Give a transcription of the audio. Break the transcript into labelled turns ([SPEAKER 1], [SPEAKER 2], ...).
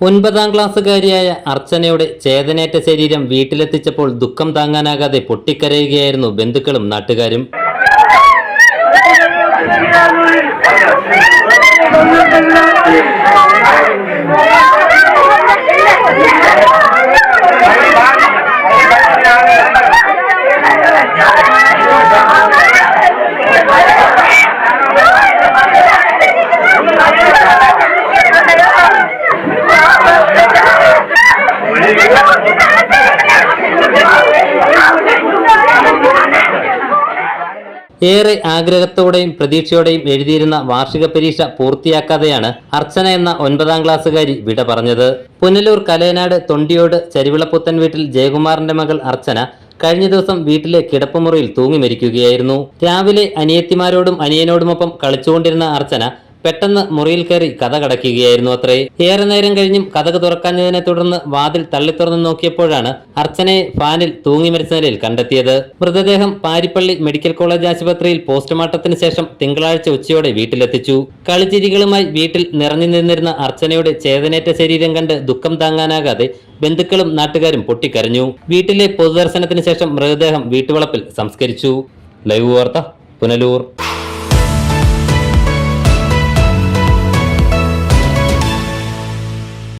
[SPEAKER 1] ഒൻപതാം ക്ലാസ്സുകാരിയായ അർച്ചനയുടെ ചേതനേറ്റ ശരീരം വീട്ടിലെത്തിച്ചപ്പോൾ ദുഃഖം താങ്ങാനാകാതെ പൊട്ടിക്കരയുകയായിരുന്നു ബന്ധുക്കളും നാട്ടുകാരും. ഏറെ ആഗ്രഹത്തോടെയും പ്രതീക്ഷയോടെയും എഴുതിയിരുന്ന വാർഷിക പരീക്ഷ പൂർത്തിയാക്കാതെയാണ് അർച്ചന എന്ന ഒൻപതാം ക്ലാസ്സുകാരി വിട പറഞ്ഞത്. പുനലൂർ കലയനാട് തൊണ്ടിയോട് ചരിവിളപ്പുത്തൻ വീട്ടിൽ ജയകുമാറിന്റെ മകൾ അർച്ചന കഴിഞ്ഞ ദിവസം വീട്ടിലെ കിടപ്പുമുറിയിൽ തൂങ്ങി മരിക്കുകയായിരുന്നു രാവിലെ അനിയത്തിമാരോടും അനിയനോടുമൊപ്പം കളിച്ചുകൊണ്ടിരുന്ന അർച്ചന പെട്ടെന്ന് മുറിയിൽ കയറി കഥ കടക്കുകയായിരുന്നു അത്രേ. ഏറെ നേരം കഴിഞ്ഞും കഥക തുറക്കാഞ്ഞതിനെ തുടർന്ന് വാതിൽ തള്ളി തുറന്ന് നോക്കിയപ്പോഴാണ് അർച്ചനയെ ഫാനിൽ തൂങ്ങി മരിച്ച നിലയിൽ കണ്ടെത്തിയത്. മൃതദേഹം പാരിപ്പള്ളി മെഡിക്കൽ കോളേജ് ആശുപത്രിയിൽ പോസ്റ്റ്മോർട്ടത്തിന് ശേഷം തിങ്കളാഴ്ച ഉച്ചയോടെ വീട്ടിലെത്തിച്ചു. കളിച്ചിരികളുമായി വീട്ടിൽ നിറഞ്ഞു നിന്നിരുന്ന അർച്ചനയുടെ ചേതനേറ്റ ശരീരം കണ്ട് ദുഃഖം താങ്ങാനാകാതെ ബന്ധുക്കളും നാട്ടുകാരും പൊട്ടിക്കരഞ്ഞു. വീട്ടിലെ പൊതുദർശനത്തിന് ശേഷം മൃതദേഹം വീട്ടുവളപ്പിൽ സംസ്കരിച്ചു. ലൈവ് വാർത്ത പുനലൂർ.